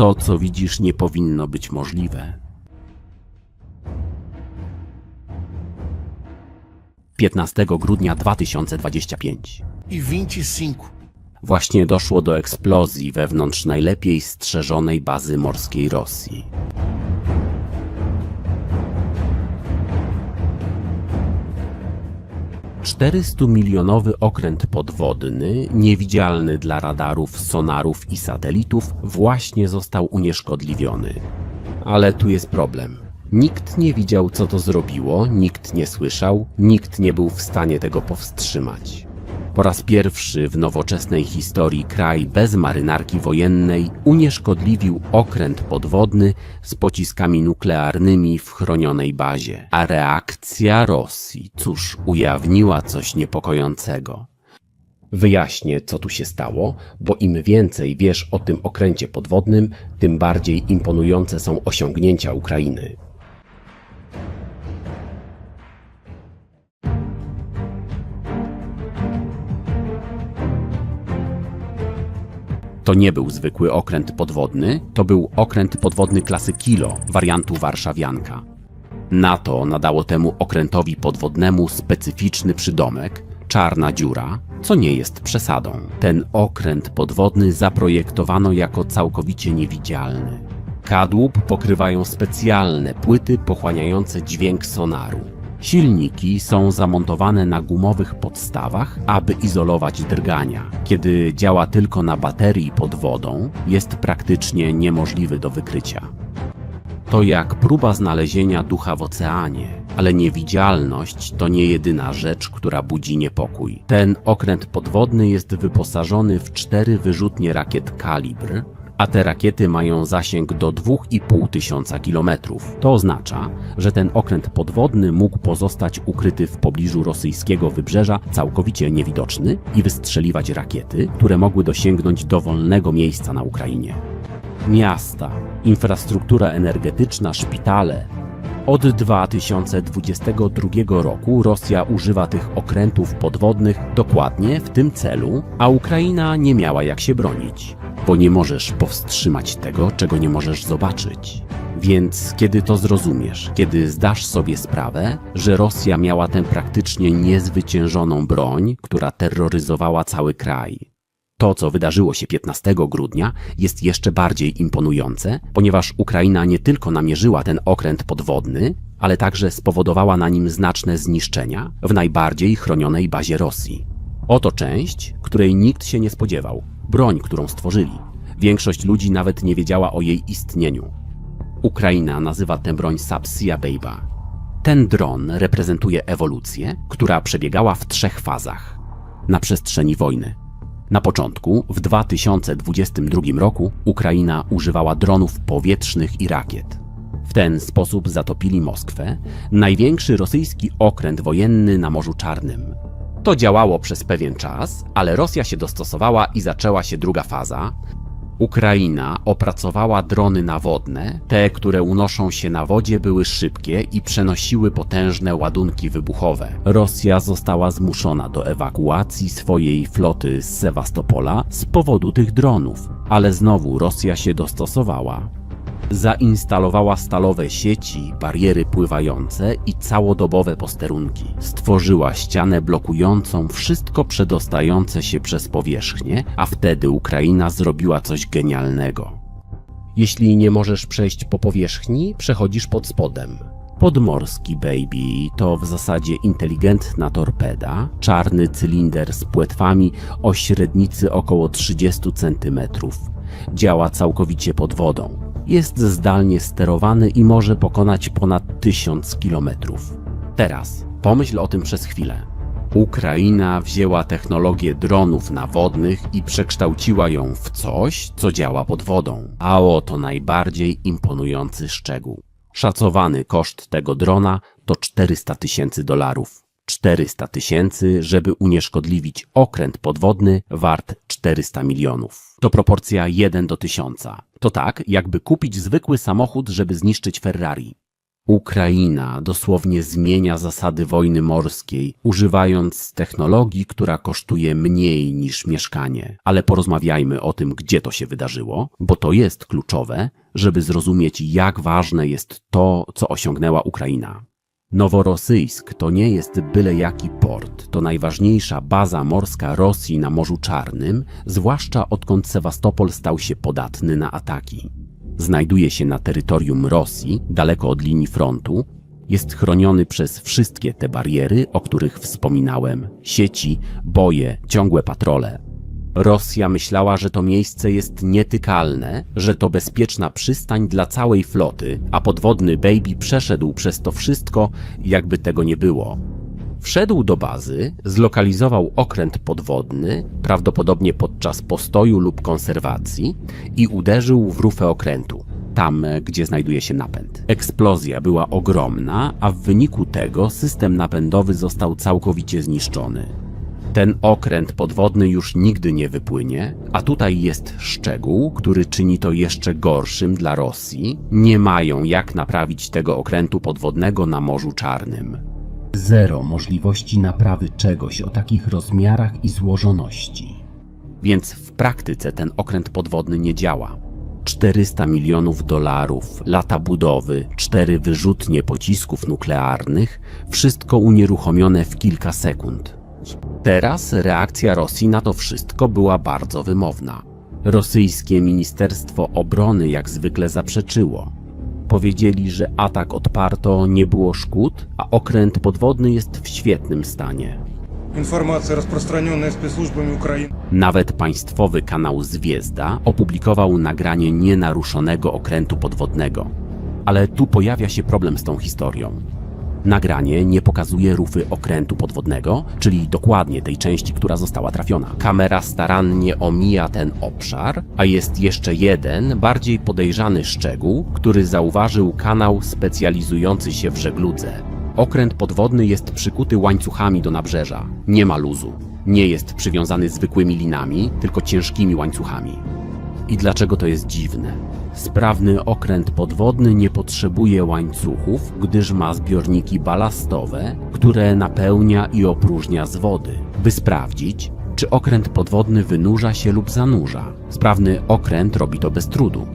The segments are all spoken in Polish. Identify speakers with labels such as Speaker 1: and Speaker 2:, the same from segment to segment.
Speaker 1: To, co widzisz, nie powinno być możliwe. 15 grudnia 2025.
Speaker 2: e 25.
Speaker 1: Właśnie doszło do eksplozji wewnątrz najlepiej strzeżonej bazy morskiej Rosji. Czterystumilionowy okręt podwodny, niewidzialny dla radarów, sonarów i satelitów, właśnie został unieszkodliwiony. Ale tu jest problem. Nikt nie widział, co to zrobiło, nikt nie słyszał, nikt nie był w stanie tego powstrzymać. Po raz pierwszy w nowoczesnej historii kraj bez marynarki wojennej unieszkodliwił okręt podwodny z pociskami nuklearnymi w chronionej bazie. A reakcja Rosji, cóż, ujawniła coś niepokojącego. Wyjaśnię, co tu się stało, bo im więcej wiesz o tym okręcie podwodnym, tym bardziej imponujące są osiągnięcia Ukrainy. To nie był zwykły okręt podwodny, to był okręt podwodny klasy Kilo, wariantu warszawianka. NATO nadało temu okrętowi podwodnemu specyficzny przydomek czarna dziura, co nie jest przesadą. Ten okręt podwodny zaprojektowano jako całkowicie niewidzialny. Kadłub pokrywają specjalne płyty pochłaniające dźwięk sonaru. Silniki są zamontowane na gumowych podstawach, aby izolować drgania. Kiedy działa tylko na baterii pod wodą, jest praktycznie niemożliwy do wykrycia. To jak próba znalezienia ducha w oceanie, ale niewidzialność to nie jedyna rzecz, która budzi niepokój. Ten okręt podwodny jest wyposażony w cztery wyrzutnie rakiet kalibr, a te rakiety mają zasięg do 2,5 tysiąca kilometrów. To oznacza, że ten okręt podwodny mógł pozostać ukryty w pobliżu rosyjskiego wybrzeża całkowicie niewidoczny i wystrzeliwać rakiety, które mogły dosięgnąć dowolnego miejsca na Ukrainie miasta, infrastruktura energetyczna, szpitale. Od 2022 roku Rosja używa tych okrętów podwodnych dokładnie w tym celu, a Ukraina nie miała jak się bronić, bo nie możesz powstrzymać tego, czego nie możesz zobaczyć. Więc kiedy to zrozumiesz, kiedy zdasz sobie sprawę, że Rosja miała tę praktycznie niezwyciężoną broń, która terroryzowała cały kraj, to, co wydarzyło się 15 grudnia, jest jeszcze bardziej imponujące, ponieważ Ukraina nie tylko namierzyła ten okręt podwodny, ale także spowodowała na nim znaczne zniszczenia w najbardziej chronionej bazie Rosji. Oto część, której nikt się nie spodziewał broń, którą stworzyli. Większość ludzi nawet nie wiedziała o jej istnieniu. Ukraina nazywa tę broń Sapsia Bejba. Ten dron reprezentuje ewolucję, która przebiegała w trzech fazach. Na przestrzeni wojny na początku, w 2022 roku, Ukraina używała dronów powietrznych i rakiet. W ten sposób zatopili Moskwę, największy rosyjski okręt wojenny na Morzu Czarnym. To działało przez pewien czas, ale Rosja się dostosowała i zaczęła się druga faza. Ukraina opracowała drony nawodne. Te, które unoszą się na wodzie, były szybkie i przenosiły potężne ładunki wybuchowe. Rosja została zmuszona do ewakuacji swojej floty z Sewastopola z powodu tych dronów, ale znowu Rosja się dostosowała. Zainstalowała stalowe sieci, bariery pływające i całodobowe posterunki. Stworzyła ścianę blokującą wszystko przedostające się przez powierzchnię, a wtedy Ukraina zrobiła coś genialnego. Jeśli nie możesz przejść po powierzchni, przechodzisz pod spodem. Podmorski Baby to w zasadzie inteligentna torpeda, czarny cylinder z płetwami o średnicy około 30 cm. Działa całkowicie pod wodą. Jest zdalnie sterowany i może pokonać ponad 1000 km. Teraz pomyśl o tym przez chwilę. Ukraina wzięła technologię dronów nawodnych i przekształciła ją w coś, co działa pod wodą. A oto najbardziej imponujący szczegół. Szacowany koszt tego drona to 400 tysięcy dolarów. 400 tysięcy, żeby unieszkodliwić okręt podwodny wart 400 milionów. To proporcja 1 do 1000. To tak, jakby kupić zwykły samochód, żeby zniszczyć Ferrari. Ukraina dosłownie zmienia zasady wojny morskiej, używając technologii, która kosztuje mniej niż mieszkanie. Ale porozmawiajmy o tym, gdzie to się wydarzyło, bo to jest kluczowe, żeby zrozumieć, jak ważne jest to, co osiągnęła Ukraina. Noworosyjsk to nie jest byle jaki port, to najważniejsza baza morska Rosji na Morzu Czarnym, zwłaszcza odkąd Sewastopol stał się podatny na ataki. Znajduje się na terytorium Rosji, daleko od linii frontu, jest chroniony przez wszystkie te bariery, o których wspominałem sieci, boje, ciągłe patrole. Rosja myślała, że to miejsce jest nietykalne, że to bezpieczna przystań dla całej floty, a podwodny Baby przeszedł przez to wszystko, jakby tego nie było. Wszedł do bazy, zlokalizował okręt podwodny, prawdopodobnie podczas postoju lub konserwacji, i uderzył w rufę okrętu, tam gdzie znajduje się napęd. Eksplozja była ogromna, a w wyniku tego system napędowy został całkowicie zniszczony. Ten okręt podwodny już nigdy nie wypłynie, a tutaj jest szczegół, który czyni to jeszcze gorszym dla Rosji. Nie mają jak naprawić tego okrętu podwodnego na Morzu Czarnym. Zero możliwości naprawy czegoś o takich rozmiarach i złożoności. Więc w praktyce ten okręt podwodny nie działa. 400 milionów dolarów, lata budowy, cztery wyrzutnie pocisków nuklearnych, wszystko unieruchomione w kilka sekund. Teraz reakcja Rosji na to wszystko była bardzo wymowna. Rosyjskie Ministerstwo Obrony jak zwykle zaprzeczyło. Powiedzieli, że atak odparto, nie było szkód, a okręt podwodny jest w świetnym stanie.
Speaker 2: Информация, распространенная спецслужбами Украины.
Speaker 1: Nawet państwowy kanał Zwiezda opublikował nagranie nienaruszonego okrętu podwodnego. Ale tu pojawia się problem z tą historią. Nagranie nie pokazuje rufy okrętu podwodnego, czyli dokładnie tej części, która została trafiona. Kamera starannie omija ten obszar, a jest jeszcze jeden, bardziej podejrzany szczegół, który zauważył kanał specjalizujący się w żegludze. Okręt podwodny jest przykuty łańcuchami do nabrzeża. Nie ma luzu. Nie jest przywiązany zwykłymi linami, tylko ciężkimi łańcuchami. I dlaczego to jest dziwne? Sprawny okręt podwodny nie potrzebuje łańcuchów, gdyż ma zbiorniki balastowe, które napełnia i opróżnia z wody, by sprawdzić, czy okręt podwodny wynurza się lub zanurza. Sprawny okręt robi to bez trudu.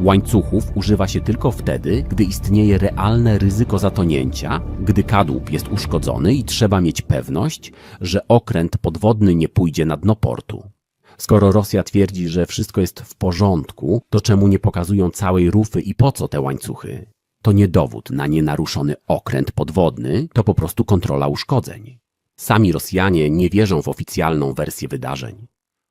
Speaker 1: Łańcuchów używa się tylko wtedy, gdy istnieje realne ryzyko zatonięcia, gdy kadłub jest uszkodzony i trzeba mieć pewność, że okręt podwodny nie pójdzie na dno portu. Skoro Rosja twierdzi, że wszystko jest w porządku, to czemu nie pokazują całej rufy i po co te łańcuchy? To nie dowód na nienaruszony okręt podwodny, to po prostu kontrola uszkodzeń. Sami Rosjanie nie wierzą w oficjalną wersję wydarzeń.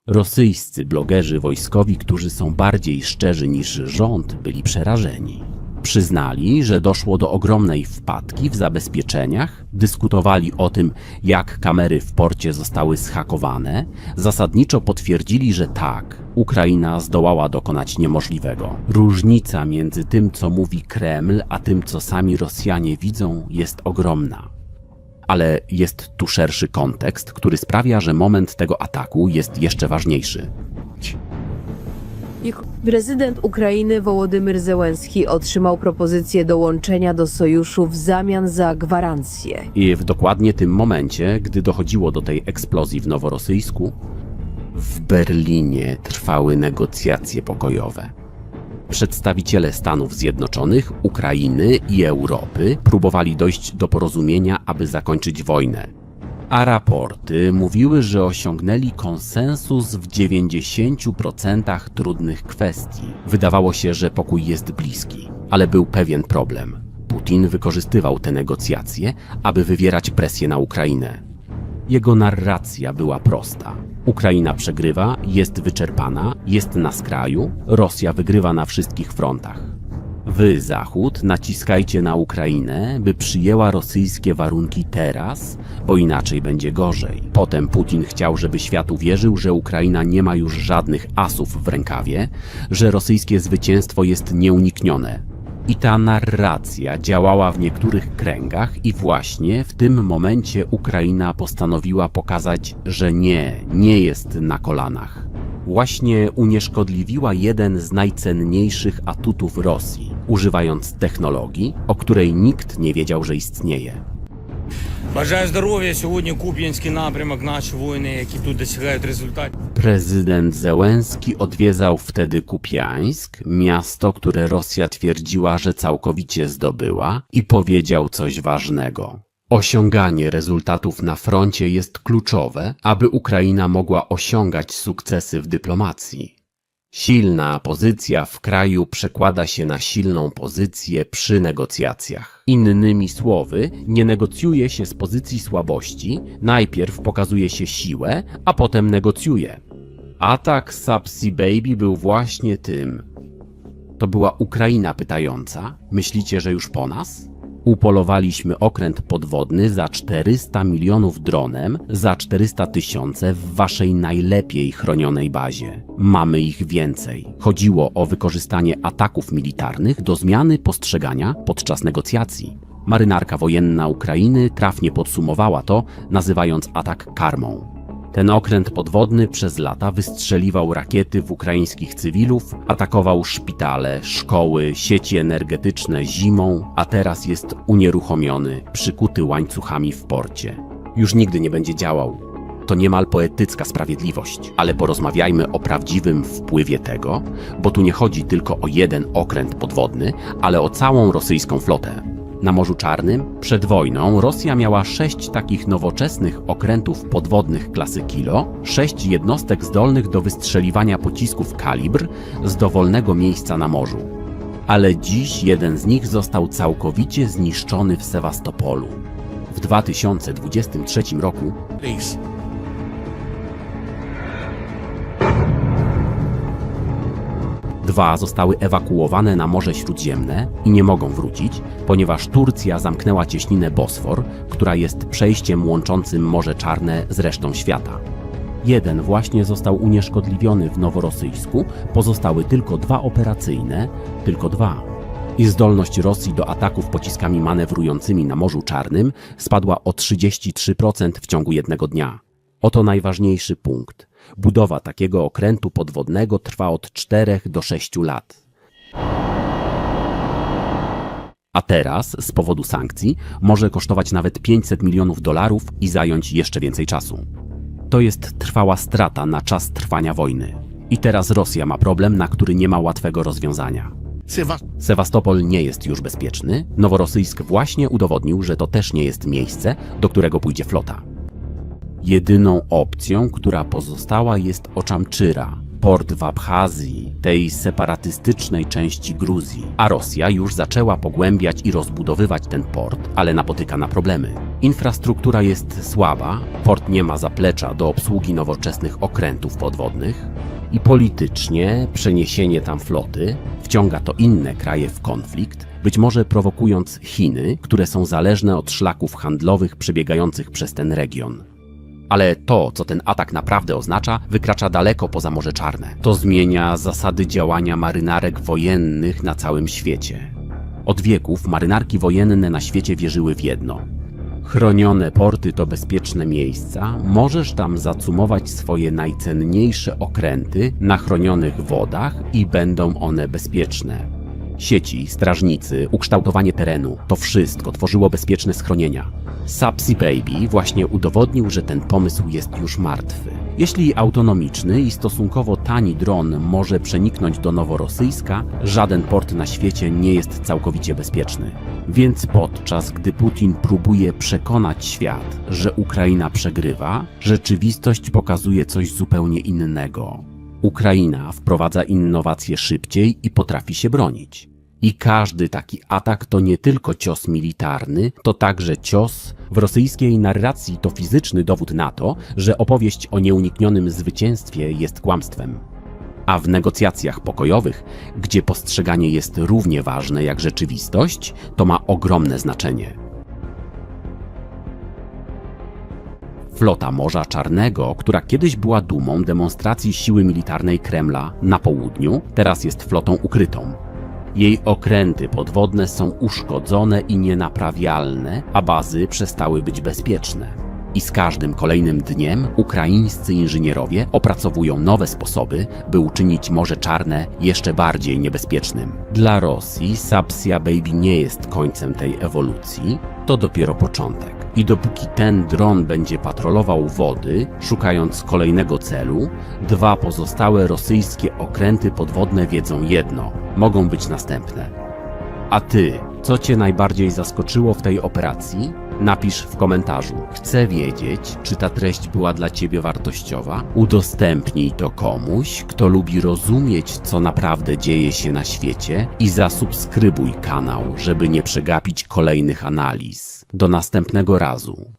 Speaker 1: Rosyjscy blogerzy wojskowi, którzy są bardziej szczerzy niż rząd, byli przerażeni. Przyznali, że doszło do ogromnej wpadki w zabezpieczeniach, dyskutowali o tym, jak kamery w porcie zostały zhakowane, zasadniczo potwierdzili, że tak, Ukraina zdołała dokonać niemożliwego. Różnica między tym, co mówi Kreml, a tym, co sami Rosjanie widzą, jest ogromna. Ale jest tu szerszy kontekst, który sprawia, że moment tego ataku jest jeszcze ważniejszy.
Speaker 3: Prezydent Ukrainy Wołodymyr Zełenski otrzymał propozycję dołączenia do sojuszu w zamian za gwarancję.
Speaker 1: I w dokładnie tym momencie, gdy dochodziło do tej eksplozji w Noworosyjsku, w Berlinie trwały negocjacje pokojowe. Przedstawiciele Stanów Zjednoczonych, Ukrainy i Europy próbowali dojść do porozumienia, aby zakończyć wojnę. A raporty mówiły, że osiągnęli konsensus w 90% trudnych kwestii. Wydawało się, że pokój jest bliski, ale był pewien problem. Putin wykorzystywał te negocjacje, aby wywierać presję na Ukrainę. Jego narracja była prosta. Ukraina przegrywa, jest wyczerpana, jest na skraju, Rosja wygrywa na wszystkich frontach. Wy, Zachód, naciskajcie na Ukrainę, by przyjęła rosyjskie warunki teraz, bo inaczej będzie gorzej. Potem Putin chciał, żeby świat uwierzył, że Ukraina nie ma już żadnych asów w rękawie, że rosyjskie zwycięstwo jest nieuniknione. I ta narracja działała w niektórych kręgach, i właśnie w tym momencie Ukraina postanowiła pokazać, że nie, nie jest na kolanach. Właśnie unieszkodliwiła jeden z najcenniejszych atutów Rosji używając technologii, o której nikt nie wiedział, że istnieje.
Speaker 4: Бажаю здоров'я. Сьогодні Куп'янський напрямок, наші воїни, які тут досягають результатів.
Speaker 1: Prezydent Zełenski odwiedzał wtedy Kupiańsk, miasto, które Rosja twierdziła, że całkowicie zdobyła, i powiedział coś ważnego. Osiąganie rezultatów na froncie jest kluczowe, aby Ukraina mogła osiągać sukcesy w dyplomacji. Silna pozycja w kraju przekłada się na silną pozycję przy negocjacjach. Innymi słowy, nie negocjuje się z pozycji słabości, najpierw pokazuje się siłę, a potem negocjuje. Atak Sapsi Baby był właśnie tym. To była Ukraina pytająca: Myślicie, że już po nas? Upolowaliśmy okręt podwodny za 400 milionów dronem, za 400 tysiące w waszej najlepiej chronionej bazie. Mamy ich więcej. Chodziło o wykorzystanie ataków militarnych do zmiany postrzegania podczas negocjacji. Marynarka wojenna Ukrainy trafnie podsumowała to, nazywając atak karmą. Ten okręt podwodny przez lata wystrzeliwał rakiety w ukraińskich cywilów, atakował szpitale, szkoły, sieci energetyczne zimą, a teraz jest unieruchomiony, przykuty łańcuchami w porcie. Już nigdy nie będzie działał. To niemal poetycka sprawiedliwość, ale porozmawiajmy o prawdziwym wpływie tego, bo tu nie chodzi tylko o jeden okręt podwodny, ale o całą rosyjską flotę. Na Morzu Czarnym przed wojną Rosja miała sześć takich nowoczesnych okrętów podwodnych klasy Kilo, sześć jednostek zdolnych do wystrzeliwania pocisków kalibr z dowolnego miejsca na morzu. Ale dziś jeden z nich został całkowicie zniszczony w Sewastopolu. W 2023 roku
Speaker 5: Please.
Speaker 1: Dwa zostały ewakuowane na Morze Śródziemne i nie mogą wrócić, ponieważ Turcja zamknęła cieśninę Bosfor, która jest przejściem łączącym Morze Czarne z resztą świata. Jeden właśnie został unieszkodliwiony w Noworosyjsku, pozostały tylko dwa operacyjne, tylko dwa. I zdolność Rosji do ataków pociskami manewrującymi na Morzu Czarnym spadła o 33% w ciągu jednego dnia. Oto najważniejszy punkt. Budowa takiego okrętu podwodnego trwa od 4 do 6 lat. A teraz, z powodu sankcji, może kosztować nawet 500 milionów dolarów i zająć jeszcze więcej czasu. To jest trwała strata na czas trwania wojny. I teraz Rosja ma problem, na który nie ma łatwego rozwiązania. Sewastopol nie jest już bezpieczny. Noworosyjsk właśnie udowodnił, że to też nie jest miejsce, do którego pójdzie flota. Jedyną opcją, która pozostała jest Oczamczyra, port w Abchazji, tej separatystycznej części Gruzji. A Rosja już zaczęła pogłębiać i rozbudowywać ten port, ale napotyka na problemy. Infrastruktura jest słaba, port nie ma zaplecza do obsługi nowoczesnych okrętów podwodnych i politycznie przeniesienie tam floty wciąga to inne kraje w konflikt, być może prowokując Chiny, które są zależne od szlaków handlowych przebiegających przez ten region. Ale to, co ten atak naprawdę oznacza, wykracza daleko poza Morze Czarne. To zmienia zasady działania marynarek wojennych na całym świecie. Od wieków marynarki wojenne na świecie wierzyły w jedno. Chronione porty to bezpieczne miejsca, możesz tam zacumować swoje najcenniejsze okręty na chronionych wodach i będą one bezpieczne. Sieci, strażnicy, ukształtowanie terenu to wszystko tworzyło bezpieczne schronienia. Sapsi Baby właśnie udowodnił, że ten pomysł jest już martwy. Jeśli autonomiczny i stosunkowo tani dron może przeniknąć do Noworosyjska, żaden port na świecie nie jest całkowicie bezpieczny. Więc podczas gdy Putin próbuje przekonać świat, że Ukraina przegrywa, rzeczywistość pokazuje coś zupełnie innego. Ukraina wprowadza innowacje szybciej i potrafi się bronić. I każdy taki atak to nie tylko cios militarny, to także cios w rosyjskiej narracji to fizyczny dowód na to, że opowieść o nieuniknionym zwycięstwie jest kłamstwem. A w negocjacjach pokojowych, gdzie postrzeganie jest równie ważne jak rzeczywistość, to ma ogromne znaczenie. Flota Morza Czarnego, która kiedyś była dumą demonstracji siły militarnej Kremla na południu, teraz jest flotą ukrytą. Jej okręty podwodne są uszkodzone i nienaprawialne, a bazy przestały być bezpieczne. I z każdym kolejnym dniem ukraińscy inżynierowie opracowują nowe sposoby, by uczynić Morze Czarne jeszcze bardziej niebezpiecznym. Dla Rosji Sapsja Baby nie jest końcem tej ewolucji, to dopiero początek. I dopóki ten dron będzie patrolował wody, szukając kolejnego celu, dwa pozostałe rosyjskie okręty podwodne wiedzą jedno: mogą być następne. A ty, co cię najbardziej zaskoczyło w tej operacji? Napisz w komentarzu. Chcę wiedzieć, czy ta treść była dla ciebie wartościowa. Udostępnij to komuś, kto lubi rozumieć, co naprawdę dzieje się na świecie i zasubskrybuj kanał, żeby nie przegapić kolejnych analiz. Do następnego razu.